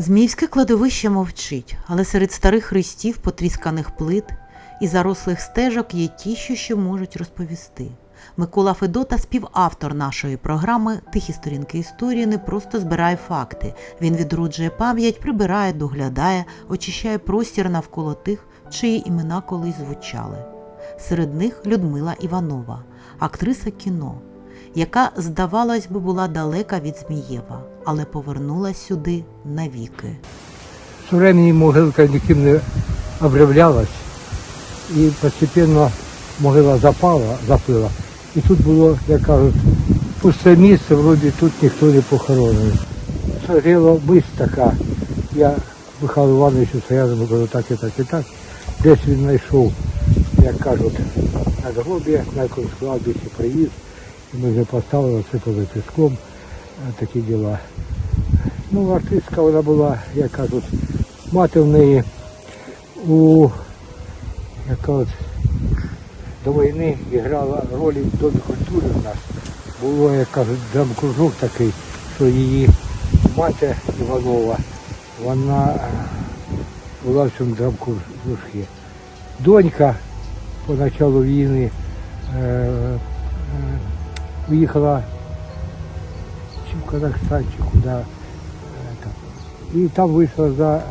Зміївське кладовище мовчить, але серед старих хрестів, потрісканих плит і зарослих стежок є ті, що ще можуть розповісти. Микола Федота, співавтор нашої програми Тихі сторінки історії, не просто збирає факти. Він відроджує пам'ять, прибирає, доглядає, очищає простір навколо тих, чиї імена колись звучали. Серед них Людмила Іванова, актриса кіно, яка, здавалось би, була далека від Змієва, але повернулась сюди навіки. Со времени могилка никем не обравлялась, і постепенно могила запала, запила. І тут було, як кажуть, пусте місце, вроді тут ніхто не похоронений. Согріла мись така. Я Михайлу Івановичу Саяному кажу, так і так і так. Десь він знайшов, як кажуть, на гробі, на якомусь кладбищі привіз. Ми вже поставили, осипали піском, е, такі діла. Ну, артистка вона була, як кажуть, мати в неї у як кажуть, до війни грала ролі в Домі культури в нас. Було, як кажуть, драмкружок такий, що її мати Іванова, вона була в цьому драмкружці. Донька по началу війни чи в Казахстан, чи е, там. І там вийшла за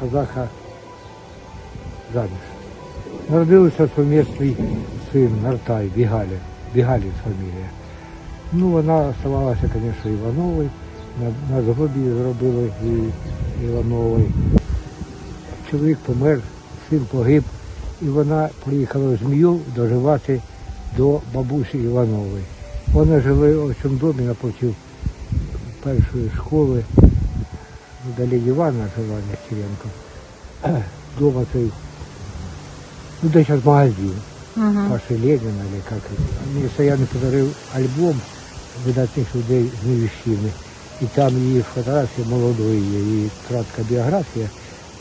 казаха заміж. Народився совмісний син Нартай, Бігалін, Бігалін фамілія. Ну, вона оставалася, звісно, Івановою. На, на згробі зробили і Іванової. Чоловік помер, син погиб, і вона поїхала в Змію доживати до бабусі Іванової. Вони жили у цьому домі напротив першої школи, далі Івана жила Нестеренко. Дома цей, ну де зараз магазин. Паши Ленина, или как это. Мені Саяни подарив альбом видатних людей з Невіщини. І там її фотографія молодої є, її кратка біографія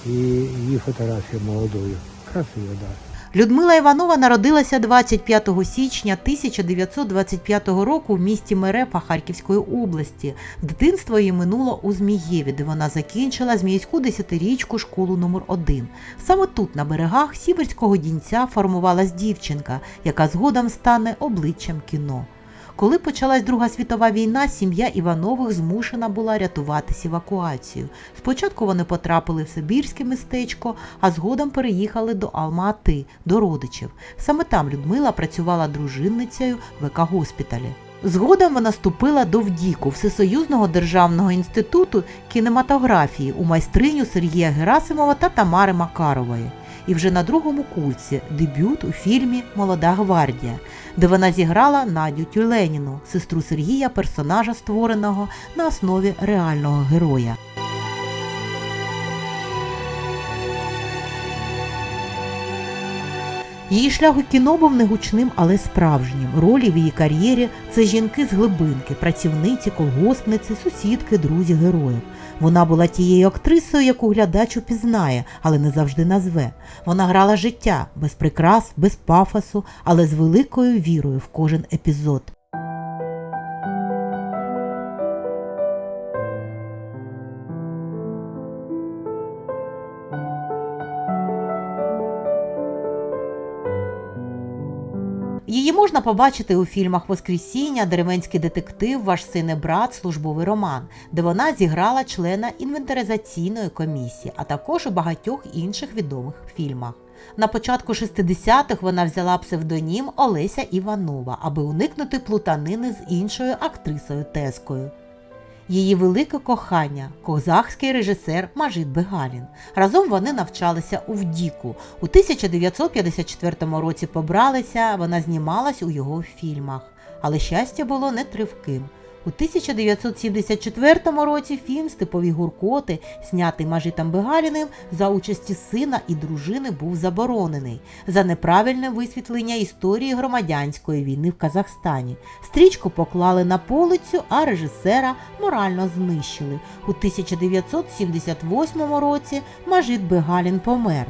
і її фотографія молодою. Красиво, так. Да. Людмила Іванова народилася 25 січня 1925 року в місті Мерепа Харківської області. Дитинство її минуло у Змієві, де вона закінчила Зміївську десятирічку школу номер 1 Саме тут, на берегах Сіверського дінця, формувалась дівчинка, яка згодом стане обличчям кіно. Коли почалась Друга світова війна, сім'я Іванових змушена була рятуватись евакуацією. Спочатку вони потрапили в Сибірське містечко, а згодом переїхали до Алма-Ати, до родичів. Саме там Людмила працювала дружинницею в ЕК-госпіталі. Згодом вона вступила до ВДІКу Всесоюзного державного інституту кінематографії у майстриню Сергія Герасимова та Тамари Макарової. І вже на другому курсі дебют у фільмі Молода гвардія, де вона зіграла Надю Тюленіну, сестру Сергія, персонажа, створеного на основі реального героя. Її шлях у кіно був не гучним, але справжнім. Ролі в її кар'єрі це жінки з глибинки, працівниці, колгоспниці, сусідки, друзі героїв. Вона була тією актрисою, яку глядач упізнає, але не завжди назве. Вона грала життя без прикрас, без пафосу, але з великою вірою в кожен епізод. Її можна побачити у фільмах Воскресіння, Деревенський детектив, Ваш син і брат, службовий роман, де вона зіграла члена інвентаризаційної комісії, а також у багатьох інших відомих фільмах. На початку 60-х вона взяла псевдонім Олеся Іванова, аби уникнути плутанини з іншою актрисою Тескою. Її велике кохання козахський режисер Мажит Бегалін. Разом вони навчалися у ВДІКу. У 1954 році побралися, вона знімалась у його фільмах. Але щастя було не тривким. У 1974 році фільм Степові гуркоти, знятий Мажитом Бегаліним за участі сина і дружини, був заборонений за неправильне висвітлення історії громадянської війни в Казахстані. Стрічку поклали на полицю, а режисера морально знищили. У 1978 році Мажит Бегалін помер.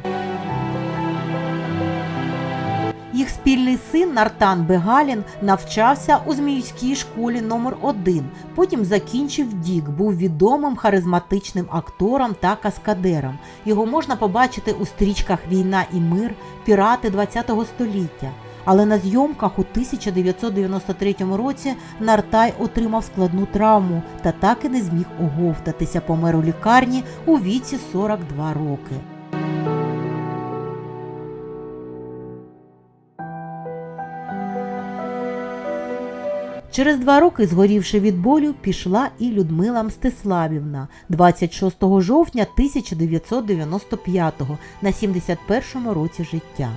Спільний син Нартан Бегалін навчався у Зміївській школі номер 1 потім закінчив Дік, був відомим харизматичним актором та каскадером. Його можна побачити у стрічках Війна і мир, Пірати ХХ століття. Але на зйомках у 1993 році Нартай отримав складну травму та так і не зміг оговтатися, помер у лікарні у віці 42 роки. Через два роки, згорівши від болю, пішла і Людмила Мстиславівна 26 жовтня 1995-го на 71-му році життя.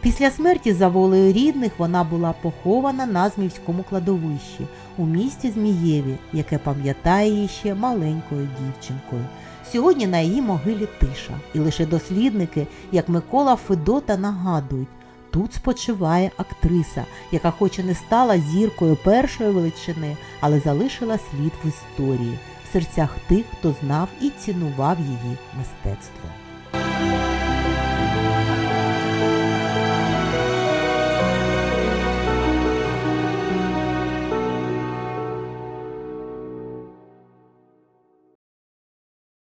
Після смерті за волею рідних вона була похована на Змівському кладовищі у місті Змієві, яке пам'ятає її ще маленькою дівчинкою. Сьогодні на її могилі тиша, і лише дослідники, як Микола Федота, нагадують, тут спочиває актриса, яка хоч і не стала зіркою першої величини, але залишила слід в історії, в серцях тих, хто знав і цінував її мистецтво.